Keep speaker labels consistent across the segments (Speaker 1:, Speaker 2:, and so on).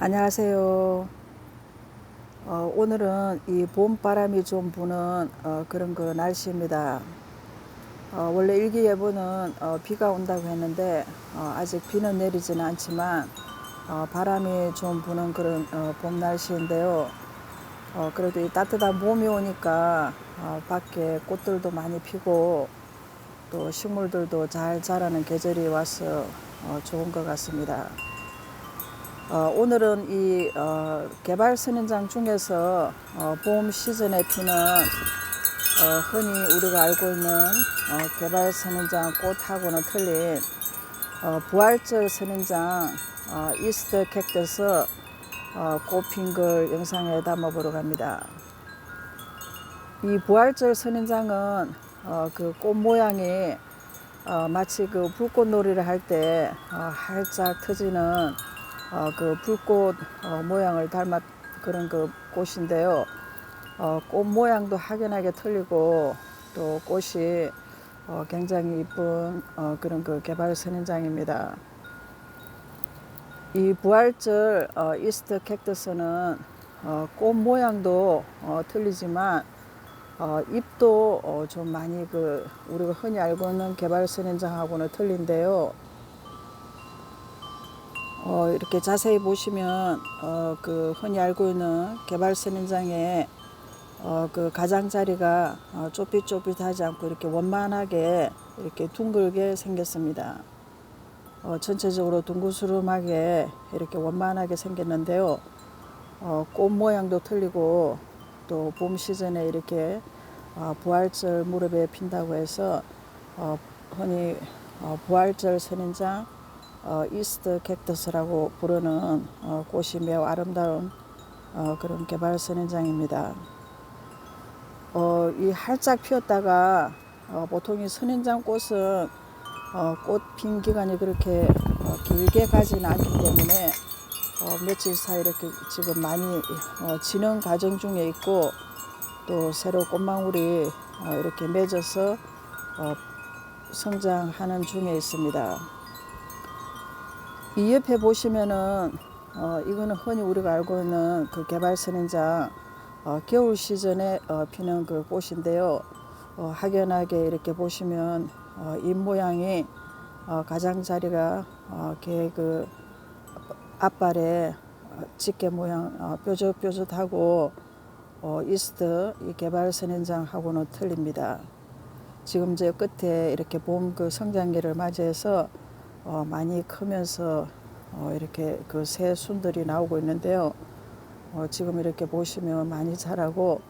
Speaker 1: 안녕하세요. 어, 오늘은 이 봄바람이 좀 부는 어, 그런 그 날씨입니다. 어, 원래 일기예보는 어, 비가 온다고 했는데 어, 아직 비는 내리지는 않지만 어, 바람이 좀 부는 그런 어, 봄 날씨인데요. 어, 그래도 이 따뜻한 봄이 오니까 어, 밖에 꽃들도 많이 피고 또 식물들도 잘 자라는 계절이 와서 어, 좋은 것 같습니다. 어, 오늘은 이 어, 개발 선인장 중에서 어, 봄 시즌에 피는 어, 흔히 우리가 알고 있는 어, 개발 선인장 꽃하고는 틀린 어, 부활절 선인장 어, 이스터 캡터스 어, 꽃핀 걸 영상에 담아보러 갑니다. 이 부활절 선인장은 어, 그 꽃 모양이 어, 마치 그 불꽃놀이를 할때 어, 활짝 터지는 어, 그 불꽃 어, 모양을 닮았 그런 그 꽃인데요. 어, 꽃 모양도 확연하게 틀리고 또 꽃이 어, 굉장히 이쁜 어, 그런 그 개발 선인장입니다. 이 부활절 어, 이스터 캡터스는 어, 꽃 모양도 어, 틀리지만 어, 잎도 어, 좀 많이 그 우리가 흔히 알고 있는 개발 선인장하고는 틀린데요. 어, 이렇게 자세히 보시면 어, 그 흔히 알고 있는 개발 선인장의 어, 그 가장자리가 어, 좁깃좁깃하지 않고 이렇게 원만하게 이렇게 둥글게 생겼습니다. 어, 전체적으로 둥그스름하게 이렇게 원만하게 생겼는데요. 어, 꽃 모양도 틀리고 또 봄 시즌에 이렇게 어, 부활절 무렵에 핀다고 해서 어, 흔히 어, 부활절 선인장 어, 이스트 캡터스라고 부르는 어, 꽃이 매우 아름다운 어, 그런 개발 선인장입니다. 어, 이 활짝 피었다가 어, 보통 이 선인장 꽃은 어, 꽃핀 기간이 그렇게 어, 길게 가지는 않기 때문에 어, 며칠 사이 이렇게 지금 많이 어, 진흥 과정 중에 있고 또 새로 꽃망울이 어, 이렇게 맺어서 어, 성장하는 중에 있습니다. 이 옆에 보시면은 어, 이거는 흔히 우리가 알고 있는 그 개발 선인장 어, 겨울 시즌에 어, 피는 그 꽃인데요. 어, 확연하게 이렇게 보시면 어, 잎 모양이 어, 가장자리가 어, 개그 앞발에 어, 집게 모양 어, 뾰족뾰족하고 어, 이스트 이 개발 선인장하고는 틀립니다. 지금 제 끝에 이렇게 봄 그 성장기를 맞이해서 어, 많이 크면서 어, 이렇게 그 새 순들이 나오고 있는데요. 어, 지금 이렇게 보시면 많이 자라고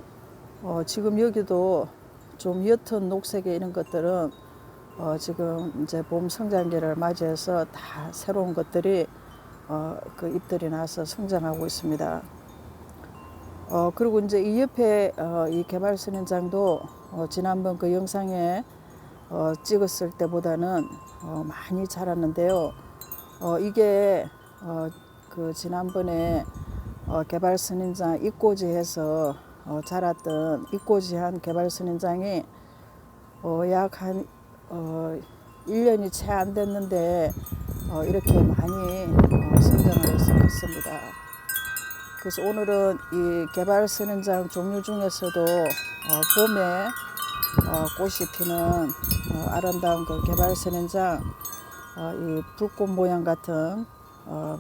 Speaker 1: 어, 지금 여기도 좀 옅은 녹색의 이런 것들은 어, 지금 이제 봄 성장기를 맞이해서 다 새로운 것들이 어, 그 잎들이 나서 성장하고 있습니다. 어, 그리고 이제 이 옆에 어, 이 개발 선인장도 어, 지난번 그 영상에 어, 찍었을 때보다는 어, 많이 자랐는데요. 어, 이게 어, 그 지난번에 어, 개발 선인장 입고지해서 어, 자랐던 입고지한 개발 선인장이 어, 약한 어, 1년이 채 안 됐는데 어, 이렇게 많이 어, 성장을 해서 컸습니다. 그래서 오늘은 이 개발 선인장 종류 중에서도 어, 봄에 어, 꽃이 피는 어, 아름다운 그 개발 선인장 어, 이 불꽃 모양 같은 어,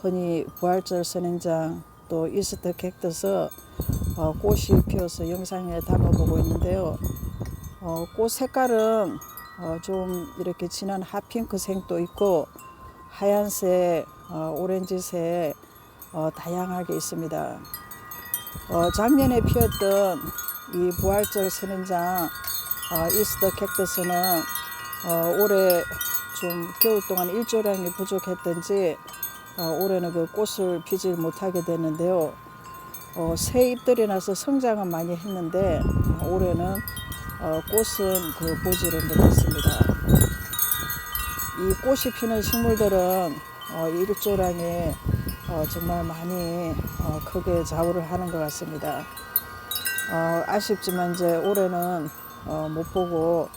Speaker 1: 흔히 부활절 선인장 또 이스터 캡터스 어, 꽃이 피어서 영상에 담아보고 있는데요. 어, 꽃 색깔은 어, 좀 이렇게 진한 핫핑크색도 있고 하얀색, 어, 오렌지색 어, 다양하게 있습니다. 어, 작년에 피었던 이 부활절 선인장 어, 이스터 캡터스는 어, 올해 좀 겨울 동안 일조량이 부족했던지 어, 올해는 그 꽃을 피지 못하게 됐는데요. 어, 새 잎들이 나서 성장은 많이 했는데 어, 올해는 어, 꽃은 그 보지를 못했습니다. 이 꽃이 피는 식물들은 어, 일조량에 어, 정말 많이 어, 크게 좌우를 하는 것 같습니다. 어, 아쉽지만 이제 올해는 어, 못 보고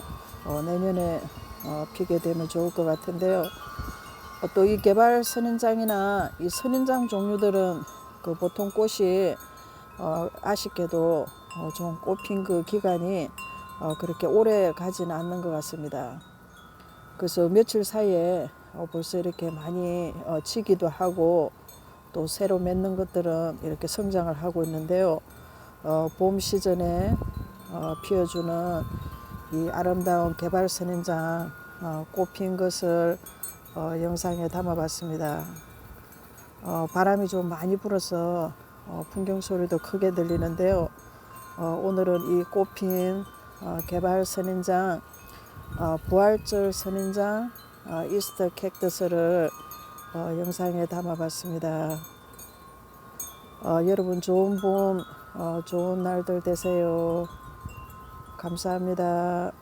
Speaker 1: 어, 내년에 어, 피게 되면 좋을 것 같은데요. 또이 개발 선인장이나 이 선인장 종류들은 그 보통 꽃이 어, 아쉽게도 어, 좀 꽃핀 그 기간이 어, 그렇게 오래 가지는 않는 것 같습니다. 그래서 며칠 사이에 어, 벌써 이렇게 많이 어, 지기도 하고 또 새로 맺는 것들은 이렇게 성장을 하고 있는데요. 어, 봄 시즌에 어, 피어주는 이 아름다운 개발 선인장 어, 꽃핀 것을 어, 영상에 담아봤습니다. 어, 바람이 좀 많이 불어서 어, 풍경 소리도 크게 들리는데요. 어, 오늘은 이 꽃핀 어, 개발 선인장 어, 부활절 선인장 어, 이스터 캡터스를 어, 영상에 담아봤습니다. 어, 여러분 좋은 봄, 어, 좋은 날들 되세요. 감사합니다.